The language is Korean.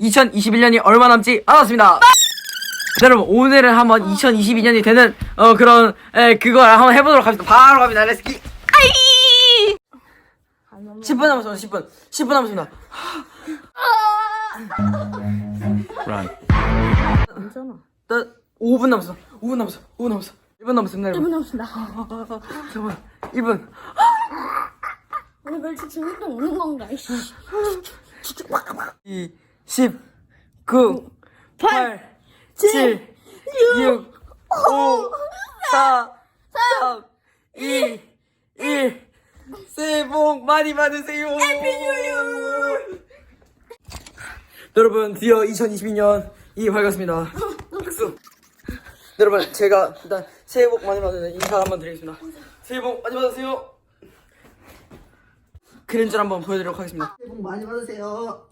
2021년이 얼마 남지 않았습니다. 자, 여러분 오늘은 한번 2022년이 되는 어 그런 에, 그걸 한번 해보도록 하겠습니다. 바로 갑니다. 렛츠 기. 아이. 10분 남았습니다. 10분. 10분 남았습니다. Run. 괜찮아. 나 5분 남았어. 5분 남았어. 5분 남았어. 1분 남았습니다. 1분 남았습니다. 잠깐만. 2분. 오늘 멸치 진흙도 오는 건가? 이씨. 2 10 9 8 7 6 5 4 3 2 1 새해 복 많이 받으세요. 여러분 드디어 2022년 이 밝았습니다. 박수. 여러분 제가 일단 새해 복 많이 받으는 인사 한번 드리겠습니다. 새해 복 많이 받으세요. 그림자 한번 보여드리도록 하겠습니다. 새해 복 많이 받으세요.